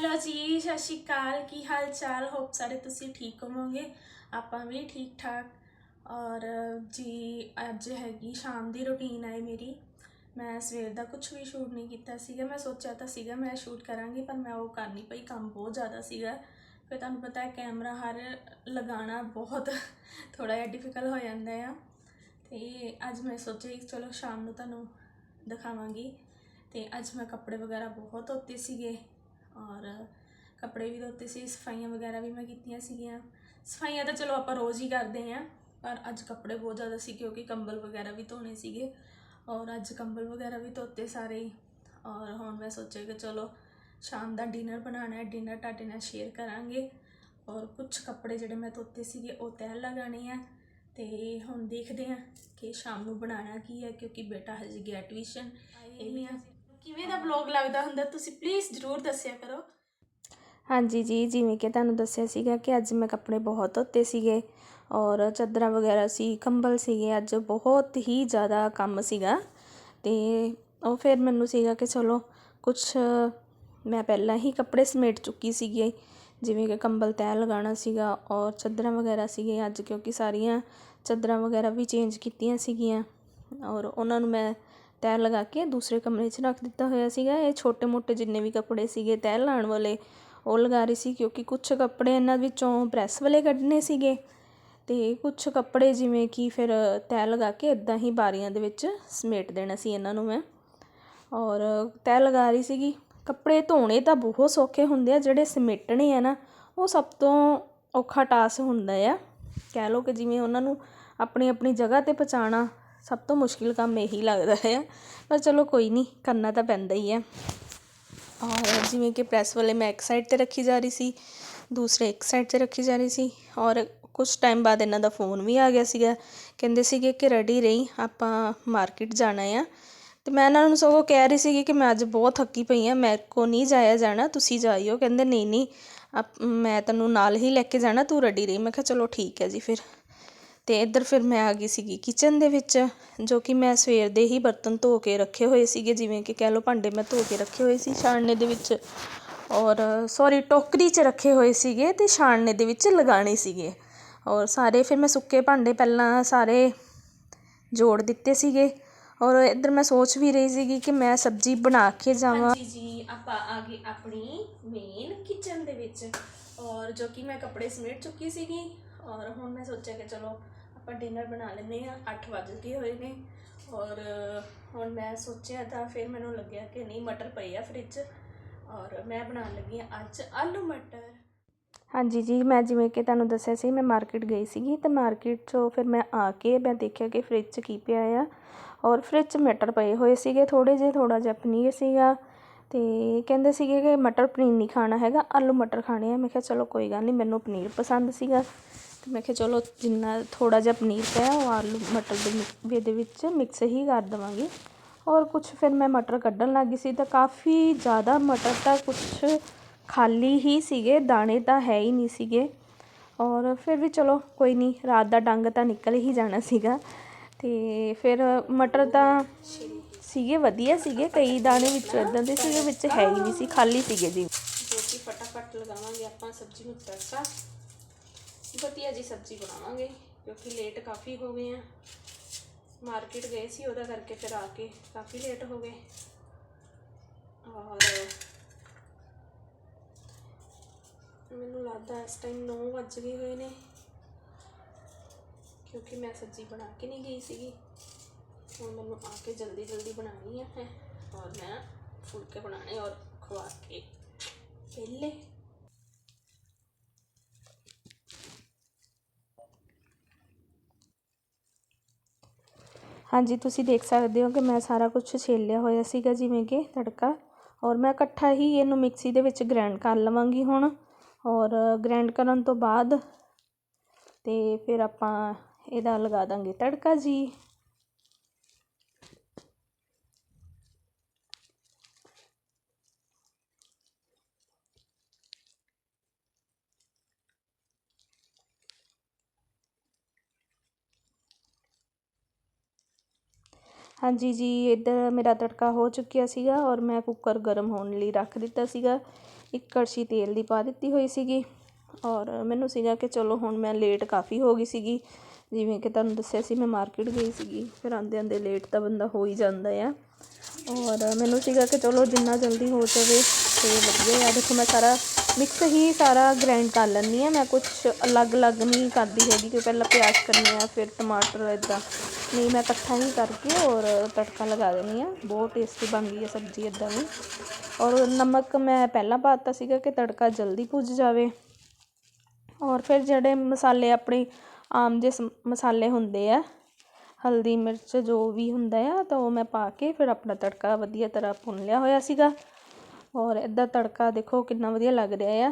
Hello ਜੀ, ਸਤਿ ਸ਼੍ਰੀ ਅਕਾਲ। ਕੀ ਹਾਲ ਚਾਲ ਹੋਪ ਸਾਰੇ ਤੁਸੀਂ ਠੀਕ ਹੋਵੋਗੇ। ਆਪਾਂ ਵੀ ਠੀਕ ਠਾਕ ਔਰ ਜੀ, ਅੱਜ ਹੈਗੀ ਸ਼ਾਮ ਦੀ ਰੁਟੀਨ ਆਈ ਮੇਰੀ। ਮੈਂ ਸਵੇਰ ਦਾ ਕੁਝ ਵੀ ਸ਼ੂਟ ਨਹੀਂ ਕੀਤਾ ਸੀਗਾ। ਮੈਂ ਸੋਚਿਆ ਤਾਂ ਸੀਗਾ ਮੈਂ ਸ਼ੂਟ ਕਰਾਂਗੀ, ਪਰ ਮੈਂ ਉਹ ਕਰ ਨਹੀਂ ਪਈ। ਕੰਮ ਬਹੁਤ ਜ਼ਿਆਦਾ ਸੀਗਾ। ਫਿਰ ਤੁਹਾਨੂੰ ਪਤਾ ਹੈ ਕੈਮਰਾ ਹਰ ਲਗਾਉਣਾ ਬਹੁਤ ਥੋੜਾ ਜਿਹਾ ਡਿਫਿਕਲਟ ਹੋ ਜਾਂਦਾ ਆ। ਤੇ ਅੱਜ ਮੈਂ ਸੋਚਿਆ ਕਿ ਚਲੋ ਸ਼ਾਮ ਨੂੰ ਤੁਹਾਨੂੰ ਦਿਖਾਵਾਂਗੀ। ਤੇ ਅੱਜ ਮੈਂ ਕੱਪੜੇ ਵਗੈਰਾ ਬਹੁਤ ਧੋਤੇ ਸੀਗੇ। ਔਰ ਕੱਪੜੇ ਵੀ ਧੋਤੇ ਸੀ, ਸਫਾਈਆਂ ਵਗੈਰਾ ਵੀ ਮੈਂ ਕੀਤੀਆਂ ਸੀਗੀਆਂ। ਸਫਾਈਆਂ ਤਾਂ ਚਲੋ ਆਪਾਂ ਰੋਜ਼ ਹੀ ਕਰਦੇ ਆਂ ਪਰ ਅੱਜ ਕੱਪੜੇ ਬਹੁਤ ਜ਼ਿਆਦਾ ਸੀ ਕਿਉਂਕਿ ਕੰਬਲ ਵਗੈਰਾ ਵੀ ਧੋਣੇ ਸੀਗੇ। ਔਰ ਅੱਜ ਕੰਬਲ ਵਗੈਰਾ ਵੀ ਧੋਤੇ ਸਾਰੇ ਹੀ। ਔਰ ਹੁਣ ਮੈਂ ਸੋਚਿਆ ਕਿ ਚਲੋ ਸ਼ਾਮ ਦਾ ਡਿਨਰ ਬਣਾਉਣਾ ਹੈ, ਡਿਨਰ ਤੁਹਾਡੇ ਨਾਲ ਸ਼ੇਅਰ ਕਰਾਂਗੇ। ਔਰ ਕੁਝ ਕੱਪੜੇ ਜਿਹੜੇ ਮੈਂ ਧੋਤੇ ਸੀਗੇ, ਉਹ ਤੈਅ ਲਗਾਣੇ ਆ। ਤੇ ਹੁਣ ਦੇਖਦੇ ਆ ਕਿ ਸ਼ਾਮ ਨੂੰ ਬਣਾਉਣਾ ਕੀ ਹੈ, ਕਿਉਂਕਿ ਬੇਟਾ ਹਜੇ ਗਿਆ ਟਿਊਸ਼ਨ ਇਹ ਵੀ ਆ। ਕਿਵੇਂ ਦਾ ਵਲੌਗ ਲੱਗਦਾ ਹੁੰਦਾ ਤੁਸੀਂ ਪਲੀਜ਼ ਜਰੂਰ ਦੱਸਿਆ ਕਰੋ। ਹਾਂਜੀ ਜੀ, ਜਿਵੇਂ ਕਿ ਤੁਹਾਨੂੰ ਦੱਸਿਆ ਸੀਗਾ ਕਿ ਅੱਜ ਮੈਂ ਕੱਪੜੇ ਬਹੁਤ ਧੋਤੇ ਸੀਗੇ ਔਰ ਚਾਦਰਾਂ ਵਗੈਰਾ ਸੀ, ਕੰਬਲ ਸੀਗੇ, ਅੱਜ ਬਹੁਤ ਹੀ ਜ਼ਿਆਦਾ ਕੰਮ ਸੀਗਾ ਤੇ ਉਹ ਫਿਰ ਮੈਨੂੰ ਸੀਗਾ ਕਿ ਚਲੋ ਕੁਝ ਮੈਂ ਪਹਿਲਾਂ ਹੀ ਕੱਪੜੇ ਸਮੇਟ ਚੁੱਕੀ ਸੀਗੀ, ਜਿਵੇਂ ਕਿ ਕੰਬਲ ਤੈਅ ਲਗਾਉਣਾ ਸੀਗਾ ਔਰ ਚਾਦਰਾਂ ਵਗੈਰਾ ਸੀਗੇ, ਅੱਜ ਕਿਉਂਕਿ ਸਾਰੀਆਂ ਚਾਦਰਾਂ ਵਗੈਰਾ ਵੀ ਚੇਂਜ ਕੀਤੀਆਂ ਸੀਗੀਆਂ ਔਰ ਉਹਨਾਂ ਨੂੰ ਮੈਂ ਤੈਅ ਲਗਾ ਕੇ ਦੂਸਰੇ ਕਮਰੇ 'ਚ ਰੱਖ ਦਿੱਤਾ ਹੋਇਆ ਸੀਗਾ। ਇਹ ਛੋਟੇ ਮੋਟੇ ਜਿੰਨੇ ਵੀ ਕੱਪੜੇ ਸੀਗੇ ਤੈਅ ਲਾਉਣ ਵਾਲੇ, ਉਹ ਲਗਾ ਰਹੀ ਸੀ ਕਿਉਂਕਿ ਕੁਝ ਕੱਪੜੇ ਇਹਨਾਂ ਵਿੱਚੋਂ ਪ੍ਰੈਸ ਵਾਲੇ ਕੱਢਣੇ ਸੀਗੇ। ਤੇ ਕੁਝ ਕੱਪੜੇ ਜਿਵੇਂ ਕਿ ਫਿਰ ਤੈਅ ਲਗਾ ਕੇ ਇਦਾਂ ਹੀ ਬਾਰੀਆਂ ਦੇ ਵਿੱਚ ਸਮੇਟ ਦੇਣਾ ਸੀ ਇਹਨਾਂ ਨੂੰ ਮੈਂ। ਔਰ ਤੈਅ ਲਗਾ ਰਹੀ ਸੀਗੀ। ਕੱਪੜੇ ਧੋਣੇ ਤਾਂ ਬਹੁਤ ਸੌਖੇ ਹੁੰਦੇ ਆ, ਜਿਹੜੇ ਸਮੇਟਣੇ ਆ ਨਾ, ਉਹ ਸਭ ਤੋਂ ਔਖਾ ਟਾਸ ਹੁੰਦਾ ਆ। ਕਹਿ ਲਓ ਕਿ ਜਿਵੇਂ ਉਹਨਾਂ ਨੂੰ ਆਪਣੀ ਆਪਣੀ ਜਗ੍ਹਾ ਤੇ ਪਹੁੰਚਾਉਣਾ ਸਭ ਤੋਂ ਮੁਸ਼ਕਿਲ ਕੰਮ ਇਹੀ ਲੱਗਦਾ ਹੈ। ਪਰ ਚਲੋ ਕੋਈ ਨਹੀਂ, ਕਰਨਾ ਤਾਂ ਪੈਂਦਾ ਹੀ ਹੈ। ਔਰ ਜਿਵੇਂ ਕਿ ਪ੍ਰੈਸ ਵਾਲੇ ਮੈਂ ਇੱਕ ਸਾਈਡ ਤੇ ਰੱਖੀ ਜਾ ਰਹੀ ਸੀ, ਦੂਸਰੇ ਇੱਕ ਸਾਈਡ ਤੇ ਰੱਖੀ ਜਾ ਰਹੀ ਸੀ। ਔਰ ਕੁਛ ਟਾਈਮ ਬਾਅਦ ਇਹਨਾਂ ਦਾ ਫੋਨ ਵੀ ਆ ਗਿਆ ਸੀਗਾ। ਕਹਿੰਦੇ ਸੀਗੇ ਕਿ ਰੈਡੀ ਰਹੀ, ਆਪਾਂ ਮਾਰਕੀਟ ਜਾਣਾ ਆ। ਤੇ ਮੈਂ ਇਹਨਾਂ ਨੂੰ ਸਗੋਂ ਕਹਿ ਰਹੀ ਸੀਗੀ ਕਿ ਮੈਂ ਅੱਜ ਬਹੁਤ ਥੱਕੀ ਪਈ ਆ ਮੇਰੇ ਕੋ ਨਹੀਂ ਜਾਇਆ ਜਾਣਾ, ਤੁਸੀਂ ਜਾਇਓ। ਕਹਿੰਦੇ ਨਹੀਂ ਨਹੀਂ ਮੈਂ ਤੈਨੂੰ ਨਾਲ ਹੀ ਲੈ ਕੇ ਜਾਣਾ, ਤੂੰ ਰੈਡੀ ਰਹੀ। ਮੈਂ ਕਿਹਾ ਚਲੋ ਠੀਕ ਹੈ ਜੀ ਫਿਰ। ਅਤੇ ਇੱਧਰ ਫਿਰ ਮੈਂ ਆ ਗਈ ਸੀਗੀ ਕਿਚਨ ਦੇ ਵਿੱਚ, ਜੋ ਕਿ ਮੈਂ ਸਵੇਰ ਦੇ ਹੀ ਬਰਤਨ ਧੋ ਕੇ ਰੱਖੇ ਹੋਏ ਸੀਗੇ, ਜਿਵੇਂ ਕਿ ਕਹਿ ਲਓ ਭਾਂਡੇ ਮੈਂ ਧੋ ਕੇ ਰੱਖੇ ਹੋਏ ਸੀ ਛਾਣਨੇ ਦੇ ਵਿੱਚ ਔਰ ਸੌਰੀ ਟੋਕਰੀ 'ਚ ਰੱਖੇ ਹੋਏ ਸੀਗੇ ਅਤੇ ਛਾਣਨੇ ਦੇ ਵਿੱਚ ਲਗਾਣੇ ਸੀਗੇ। ਔਰ ਸਾਰੇ ਫਿਰ ਮੈਂ ਸੁੱਕੇ ਭਾਂਡੇ ਪਹਿਲਾਂ ਸਾਰੇ ਜੋੜ ਦਿੱਤੇ ਸੀਗੇ। ਔਰ ਇੱਧਰ ਮੈਂ ਸੋਚ ਵੀ ਰਹੀ ਸੀਗੀ ਕਿ ਮੈਂ ਸਬਜ਼ੀ ਬਣਾ ਕੇ ਜਾਵਾਂ। ਹਾਂਜੀ ਜੀ, ਆਪਾਂ ਆ ਗਏ ਆਪਣੀ ਮੇਨ ਕਿਚਨ ਦੇ ਵਿੱਚ। ਔਰ ਜੋ ਕਿ ਮੈਂ ਕੱਪੜੇ ਸਮੇਟ ਚੁੱਕੀ ਸੀਗੀ। ਔਰ ਹੁਣ ਮੈਂ ਸੋਚਿਆ ਕਿ ਚਲੋ ਆਪਾਂ ਡਿਨਰ ਬਣਾ ਲੈਂਦੇ ਆ 8 ਵਜ ਗਏ ਹੋਏ ਨੇ। ਔਰ ਹੁਣ ਮੈਂ ਸੋਚਿਆ ਤਾਂ ਫਿਰ ਮੈਨੂੰ ਲੱਗਿਆ ਕਿ ਨਹੀਂ, ਮਟਰ ਪਏ ਆ ਫ੍ਰਿਜ ਔਰ ਮੈਂ ਬਣਾਉਣ ਲੱਗੀ ਆ ਅੱਜ ਆਲੂ ਮਟਰ। ਹਾਂਜੀ ਜੀ, ਮੈਂ ਜਿਵੇਂ ਕਿ ਤੁਹਾਨੂੰ ਦੱਸਿਆ ਸੀ, ਮੈਂ ਮਾਰਕੀਟ ਗਈ ਸੀਗੀ ਤੇ ਮਾਰਕੀਟ 'ਚੋਂ ਫਿਰ ਮੈਂ ਆ ਕੇ ਮੈਂ ਦੇਖਿਆ ਕਿ ਫ੍ਰਿਜ 'ਚ ਕੀ ਪਿਆ ਆ। ਔਰ ਫ੍ਰਿਜ 'ਚ ਮਟਰ ਪਏ ਹੋਏ ਸੀਗੇ ਥੋੜੇ ਜਿਹੇ ਥੋੜਾ ਜਿਹਾ ਪਨੀਰ ਸੀਗਾ। ਤੇ ਕਹਿੰਦੇ ਸੀਗੇ ਕਿ ਮਟਰ ਪਨੀਰ ਨਹੀਂ ਖਾਣਾ ਹੈਗਾ, ਆਲੂ ਮਟਰ ਖਾਣੇ ਆ। ਮੈਂ ਕਿਹਾ ਚਲੋ ਕੋਈ ਗੱਲ ਨਹੀਂ, ਮੈਨੂੰ ਪਨੀਰ ਪਸੰਦ ਸੀਗਾ। ਅਤੇ ਮੈਂ ਕਿਹਾ ਚਲੋ ਜਿੰਨਾ ਥੋੜ੍ਹਾ ਜਿਹਾ ਪਨੀਰ ਪਿਆ, ਉਹ ਆਲੂ ਮਟਰ ਦੇ ਇਹਦੇ ਵਿੱਚ ਮਿਕਸ ਹੀ ਕਰ ਦੇਵਾਂਗੀ। ਔਰ ਕੁਛ ਫਿਰ ਮੈਂ ਮਟਰ ਕੱਢਣ ਲੱਗ ਗਈ ਸੀ ਤਾਂ ਕਾਫੀ ਜ਼ਿਆਦਾ ਮਟਰ ਤਾਂ ਕੁਛ ਖਾਲੀ ਹੀ ਸੀਗੇ, ਦਾਣੇ ਤਾਂ ਹੈ ਹੀ ਨਹੀਂ ਸੀਗੇ। ਔਰ ਫਿਰ ਵੀ ਚਲੋ ਕੋਈ ਨਹੀਂ, ਰਾਤ ਦਾ ਡੰਗ ਤਾਂ ਨਿਕਲ ਹੀ ਜਾਣਾ ਸੀਗਾ। ਅਤੇ ਫਿਰ ਮਟਰ ਤਾਂ ਸੀਗੇ, ਵਧੀਆ ਸੀਗੇ, ਕਈ ਦਾਣੇ ਵਿੱਚ ਇਦਾਂ ਦੇ ਸੀਗੇ, ਵਿੱਚ ਹੈ ਹੀ ਨਹੀਂ ਸੀ, ਖਾਲੀ ਸੀਗੇ ਜੀ। ਜੋ ਕਿ ਫਟਾਫਟ ਲਗਾਵਾਂਗੇ ਆਪਾਂ ਸਬਜ਼ੀ ਨੂੰ ਤੜਕਾ ਵਧੀਆ ਜੀ ਸਬਜ਼ੀ ਬਣਾਵਾਂਗੇ, ਕਿਉਂਕਿ ਲੇਟ ਕਾਫੀ ਹੋ ਗਏ ਆ। ਮਾਰਕੀਟ ਗਏ ਸੀ, ਉਹਦਾ ਕਰਕੇ ਫਿਰ ਆ ਕੇ ਕਾਫੀ ਲੇਟ ਹੋ ਗਏ। ਔਰ ਮੈਨੂੰ ਲੱਗਦਾ ਇਸ ਟਾਈਮ 9 ਵੱਜ ਗਏ ਹੋਏ ਨੇ, ਕਿਉਂਕਿ ਮੈਂ ਸਬਜ਼ੀ ਬਣਾ ਕੇ ਨਹੀਂ ਗਈ ਸੀਗੀ। ਹੁਣ ਮੈਨੂੰ ਆ ਕੇ ਜਲਦੀ ਜਲਦੀ ਬਣਾਉਣੀ ਹੈ। ਔਰ ਮੈਂ ਫੁਲਕੇ ਬਣਾਣੇ ਔਰ ਖਵਾ ਕੇ ਪਹਿਲੇ ਹਾਂਜੀ, ਤੁਸੀਂ ਦੇਖ ਸਕਦੇ ਹੋ ਕਿ ਮੈਂ ਸਾਰਾ ਕੁਝ ਛੇਲਿਆ ਹੋਇਆ ਸੀਗਾ, ਜਿਵੇਂ ਕਿ ਤੜਕਾ। ਔਰ ਮੈਂ ਇਕੱਠਾ ਹੀ ਇਹਨੂੰ ਮਿਕਸੀ ਦੇ ਵਿੱਚ ਗ੍ਰਾਈਂਡ ਕਰ ਲਵਾਂਗੀ ਹੁਣ। ਔਰ ਗ੍ਰੈਂਡ ਕਰਨ ਤੋਂ ਬਾਅਦ ਅਤੇ ਫਿਰ ਆਪਾਂ ਇਹਦਾ ਲਗਾ ਦਾਂਗੇ ਤੜਕਾ ਜੀ। ਹਾਂਜੀ ਜੀ, ਇੱਧਰ ਮੇਰਾ ਤੜਕਾ ਹੋ ਚੁੱਕਿਆ ਸੀਗਾ ਔਰ ਮੈਂ ਕੁੱਕਰ ਗਰਮ ਹੋਣ ਲਈ ਰੱਖ ਦਿੱਤਾ ਸੀਗਾ। ਇੱਕ ਕੜਛੀ ਤੇਲ ਦੀ ਪਾ ਦਿੱਤੀ ਹੋਈ ਸੀਗੀ ਔਰ ਮੈਨੂੰ ਸੀਗਾ ਕਿ ਚਲੋ ਹੁਣ ਮੈਂ ਲੇਟ ਕਾਫੀ ਹੋ ਗਈ ਸੀਗੀ। ਜਿਵੇਂ ਕਿ ਤੁਹਾਨੂੰ ਦੱਸਿਆ ਸੀ, ਮੈਂ ਮਾਰਕੀਟ ਗਈ ਸੀਗੀ। ਫਿਰ ਆਉਂਦੇ ਆਉਂਦੇ ਲੇਟ ਤਾਂ ਬੰਦਾ ਹੋ ਹੀ ਜਾਂਦਾ ਆ। ਔਰ ਮੈਨੂੰ ਸੀਗਾ ਕਿ ਚਲੋ ਜਿੰਨਾ ਜਲਦੀ ਹੋ ਜਾਵੇ ਤੇ ਵਧੀਆ ਆ। ਦੇਖੋ ਮੈਂ ਸਾਰਾ ਮਿਕਸ ਹੀ ਸਾਰਾ ਗ੍ਰਾਈਂਡ ਕਰ ਲੈਂਦੀ ਆ। ਮੈਂ ਕੁਝ ਅਲੱਗ-ਅਲੱਗ ਨਹੀਂ ਕਰਦੀ ਹੈਗੀ, ਕਿ ਪਹਿਲਾਂ ਪਿਆਜ਼ ਕਰਨੀ ਆ, ਫਿਰ ਟਮਾਟਰ ਇਦਾਂ ਨਹੀਂ, ਮੈਂ ਇਕੱਠਾ ਹੀ ਕਰਕੇ ਔਰ ਤੜਕਾ ਲਗਾ ਦਿੰਦੀ ਆ ਬਹੁਤ ਟੇਸਟੀ ਬਣ ਗਈ ਹੈ ਸਬਜ਼ੀ ਇਦਾਂ ਵੀ ਔਰ ਨਮਕ ਮੈਂ ਪਹਿਲਾਂ ਪਾਤਾ ਸੀਗਾ ਕਿ ਤੜਕਾ ਜਲਦੀ ਭੁੱਜ ਜਾਵੇ। ਔਰ ਫਿਰ ਜਿਹੜੇ ਮਸਾਲੇ ਆਪਣੇ ਆਮ ਜੇ ਮਸਾਲੇ ਹੁੰਦੇ ਆ, ਹਲਦੀ, ਮਿਰਚ, ਜੋ ਵੀ ਹੁੰਦਾ ਆ, ਤਾਂ ਉਹ ਮੈਂ ਪਾ ਕੇ ਫਿਰ ਆਪਣਾ ਤੜਕਾ ਵਧੀਆ ਤਰ੍ਹਾਂ ਭੁੰਨ ਲਿਆ ਹੋਇਆ ਸੀਗਾ। ਔਰ ਇੱਦਾਂ ਤੜਕਾ ਦੇਖੋ ਕਿੰਨਾ ਵਧੀਆ ਲੱਗ ਰਿਹਾ ਆ।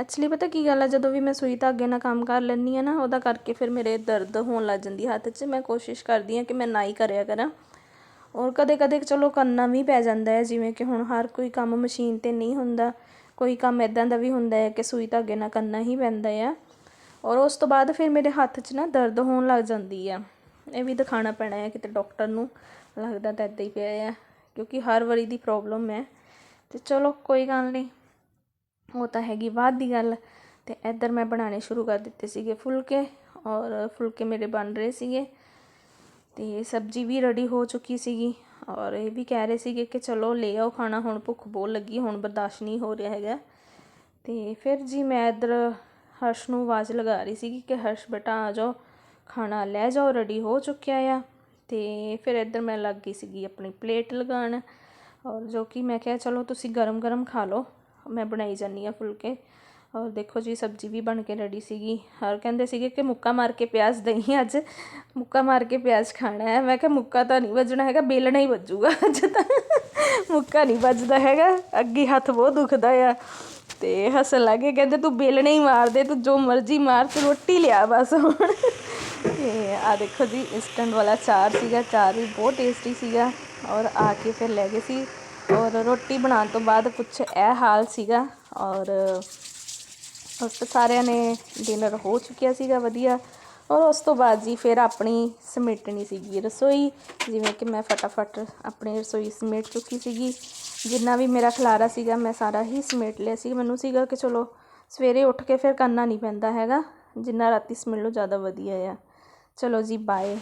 ਐਕਚੁਅਲੀ ਪਤਾ ਕੀ ਗੱਲ ਆ, ਜਦੋਂ ਵੀ ਮੈਂ ਸੂਈ ਧਾਗੇ ਨਾਲ ਕੰਮ ਕਰ ਲੈਂਦੀ ਆ ਨਾ, ਉਹਦਾ ਕਰਕੇ ਫਿਰ ਮੇਰੇ ਦਰਦ ਹੋਣ ਲੱਗ ਜਾਂਦੀ ਹੱਥ 'ਚ। ਮੈਂ ਕੋਸ਼ਿਸ਼ ਕਰਦੀ ਆ ਕਿ ਮੈਂ ਨਾ ਹੀ ਕਰਿਆ ਕਰਾਂ। ਔਰ ਕਦੇ ਕਦੇ ਚਲੋ ਕਰਨਾ ਵੀ ਪੈ ਜਾਂਦਾ ਹੈ, ਜਿਵੇਂ ਕਿ ਹੁਣ ਹਰ ਕੋਈ ਕੰਮ ਮਸ਼ੀਨ ਤੇ ਨਹੀਂ ਹੁੰਦਾ। ਕੋਈ ਕੰਮ ਇਦਾਂ ਦਾ ਵੀ ਹੁੰਦਾ ਹੈ ਕਿ ਸੂਈ ਧਾਗੇ ਨਾਲ ਕਰਨਾ ਹੀ ਪੈਂਦਾ ਆ। ਔਰ ਉਸ ਤੋਂ ਬਾਅਦ ਫਿਰ ਮੇਰੇ ਹੱਥ 'ਚ ਨਾ ਦਰਦ ਹੋਣ ਲੱਗ ਜਾਂਦੀ ਆ। ਇਹ ਵੀ ਦਿਖਾਣਾ ਪੈਣਾ ਹੈ ਕਿਤੇ ਡਾਕਟਰ ਨੂੰ। ਲੱਗਦਾ ਤਾਂ ਇਦਾਂ ਹੀ ਪਿਆ ਆ, ਕਿਉਂਕਿ ਹਰ ਵਾਰੀ ਦੀ ਪ੍ਰੋਬਲਮ ਹੈ। ਤੇ ਚਲੋ ਕੋਈ ਗੱਲ ਨਹੀਂ। ਉਹ ਤਾਂ ਹੈਗੀ ਬਾਅਦ ਦੀ ਗੱਲ। ਅਤੇ ਇੱਧਰ ਮੈਂ ਬਣਾਉਣੇ ਸ਼ੁਰੂ ਕਰ ਦਿੱਤੇ ਸੀਗੇ ਫੁਲਕੇ ਔਰ ਫੁਲਕੇ ਮੇਰੇ ਬਣ ਰਹੇ ਸੀਗੇ। ਅਤੇ ਸਬਜ਼ੀ ਵੀ ਰੈਡੀ ਹੋ ਚੁੱਕੀ ਸੀਗੀ ਔਰ ਇਹ ਵੀ ਕਹਿ ਰਹੇ ਸੀਗੇ ਕਿ ਚਲੋ ਲੈ ਆਓ ਖਾਣਾ, ਹੁਣ ਭੁੱਖ ਬਹੁਤ ਲੱਗੀ, ਹੁਣ ਬਰਦਾਸ਼ਤ ਨਹੀਂ ਹੋ ਰਿਹਾ ਹੈਗਾ। ਤੇ ਫਿਰ ਜੀ ਮੈਂ ਇੱਧਰ ਹਰਸ਼ ਨੂੰ ਆਵਾਜ਼ ਲਗਾ ਰਹੀ ਸੀਗੀ ਕਿ ਹਰਸ਼ ਬੇਟਾ ਆ ਜਾਓ, ਖਾਣਾ ਲੈ ਜਾਓ ਰੈਡੀ ਹੋ ਚੁੱਕਿਆ ਆ। ਤੇ ਫਿਰ ਇੱਧਰ ਮੈਂ ਲੱਗ ਗਈ ਸੀਗੀ ਆਪਣੀ ਪਲੇਟ ਲਗਾਉਣ ਔਰ ਜੋ ਕਿ ਮੈਂ ਕਿਹਾ ਚਲੋ ਤੁਸੀਂ ਗਰਮ ਗਰਮ ਖਾ ਲਓ। ਮੈਂ ਬਣਾਈ ਜਾਂਦੀ ਆ ਫੁਲਕੇ। ਔਰ ਦੇਖੋ ਜੀ, ਸਬਜ਼ੀ ਵੀ ਬਣ ਕੇ ਰੈਡੀ ਸੀਗੀ। ਹਰ ਕਹਿੰਦੇ ਸੀਗੇ ਕਿ ਮੁੱਕਾ ਮਾਰ ਕੇ ਪਿਆਜ਼ ਦਹੀਂ ਅੱਜ। ਮੁੱਕਾ ਮਾਰ ਕੇ ਪਿਆਜ਼ ਖਾਣਾ ਹੈ। ਮੈਂ ਕਿਹਾ ਮੁੱਕਾ ਤਾਂ ਨਹੀਂ ਵੱਜਣਾ ਹੈਗਾ, ਬੇਲਣਾ ਹੀ ਵੱਜੂਗਾ। ਅੱਜ ਤਾਂ ਮੁੱਕਾ ਨਹੀਂ ਵੱਜਦਾ ਹੈਗਾ। ਅੱਗੇ ਹੱਥ ਬਹੁਤ ਦੁਖਦਾ ਆ। ਤੇ ਹੱਸਣ ਲੱਗੇ ਕਹਿੰਦੇ ਤੂੰ ਬੇਲਣੇ ਹੀ ਮਾਰ ਦੇ, ਤੂੰ ਜੋ ਮਰਜ਼ੀ ਮਾਰ, ਤੂੰ ਰੋਟੀ ਲਿਆ ਬਸ ਹੁਣ। ਤੇ ਆ ਦੇਖੋ ਜੀ ਇੰਸਟੈਂਟ ਵਾਲਾ ਚਾਰ ਸੀਗਾ। ਚਾਰ ਵੀ ਬਹੁਤ ਟੇਸਟੀ ਸੀਗਾ। ਔਰ ਆ ਕੇ ਫਿਰ ਲੈ ਗਏ ਸੀ। ਔਰ ਰੋਟੀ ਬਣਾਉਣ ਤੋਂ ਬਾਅਦ ਕੁਛ ਇਹ ਹਾਲ ਸੀਗਾ ਔਰ ਉਸ ਤੋਂ ਸਾਰਿਆਂ ਨੇ ਡਿਨਰ ਹੋ ਚੁੱਕਿਆ ਸੀਗਾ, ਵਧੀਆ। ਔਰ ਉਸ ਤੋਂ ਬਾਅਦ ਜੀ ਫਿਰ ਆਪਣੀ ਸਮੇਟਣੀ ਸੀਗੀ ਰਸੋਈ, ਜਿਵੇਂ ਕਿ ਮੈਂ ਫਟਾਫਟ ਆਪਣੀ ਰਸੋਈ ਸਮੇਟ ਚੁੱਕੀ ਸੀਗੀ। ਜਿੰਨਾ ਵੀ ਮੇਰਾ ਖਲਾਰਾ ਸੀਗਾ, ਮੈਂ ਸਾਰਾ ਹੀ ਸਮੇਟ ਲਿਆ ਸੀ। ਮੈਨੂੰ ਸੀਗਾ ਕਿ ਚਲੋ ਸਵੇਰੇ ਉੱਠ ਕੇ ਫਿਰ ਕਰਨਾ ਨਹੀਂ ਪੈਂਦਾ ਹੈਗਾ, ਜਿੰਨਾ ਰਾਤੀ ਸਮੇਟ ਲਓ, ਜ਼ਿਆਦਾ ਵਧੀਆ ਆ। ਚਲੋ ਜੀ ਬਾਏ